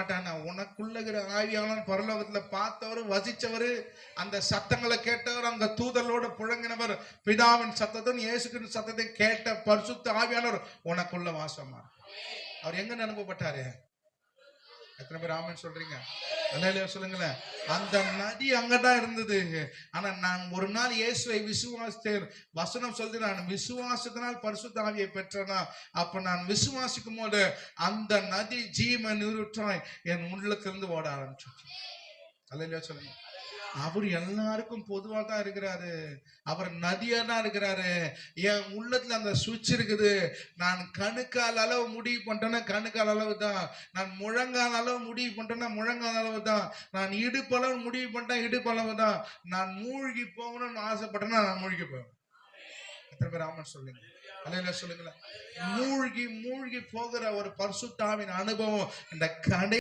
மாட்டானா. உனக்குள்ள இருக்கிற பரலோகத்துல பார்த்தவர் வசிச்சவர் அந்த சத்தங்களை கேட்டவர் அந்த தூதலோட புழங்கினவர் பிதாவின் சத்தத்தும் இயேசுக்கின் சத்தத்தை கேட்ட பரிசுத்த ஆவியானவர் உனக்குள்ள வாசமா? அவர் எங்க அனுப்பப்பட்டாரு எத்தனை பேர் ஆமன் சொல்றீங்க? அல்லையா சொல்லுங்களேன். அந்த நதி அங்கதான் இருந்தது. ஆனா நான் ஒரு நாள் இயேசுவை விசுவாசித்தேன். வசனம் சொல்லி நான் விசுவாசத்தினால் பரிசுத்தாவியை பெற்றனா? அப்ப நான் விசுவாசிக்கும் போது அந்த நதி ஜீவ நிறுற்றாய் என் உள்ளத்திலிருந்து ஓட ஆரம்பிச்சு அல்லையா சொல்லுங்க. அவர் எல்லாருக்கும் பொதுவாக தான் இருக்கிறாரு. அவர் நதியா தான் இருக்கிறாரு. என் உள்ளத்துல அந்த சுவிட்ச் இருக்குது. நான் கணுக்கால் அளவு முடிவு பண்ணிட்டேன்னா கணுக்கால் அளவு தான். நான் முழங்கால் அளவு முடிவு பண்ணிட்டேன்னா முழங்கால் அளவு தான். நான் இடுப்பளவு முடிவு பண்ணிட்டேன் இடுப்பளவு தான். நான் மூழ்கி போகணும்னு ஆசைப்பட்டேன்னா நான் மூழ்கி போவேன். எத்தனை பேர் ஆமாம் சொல்லுங்க. அல்ல சொல்லுங்களேன். மூழ்கி மூழ்கி போகிற ஒரு பரிசுத்தாவின் அனுபவம் இந்த கடை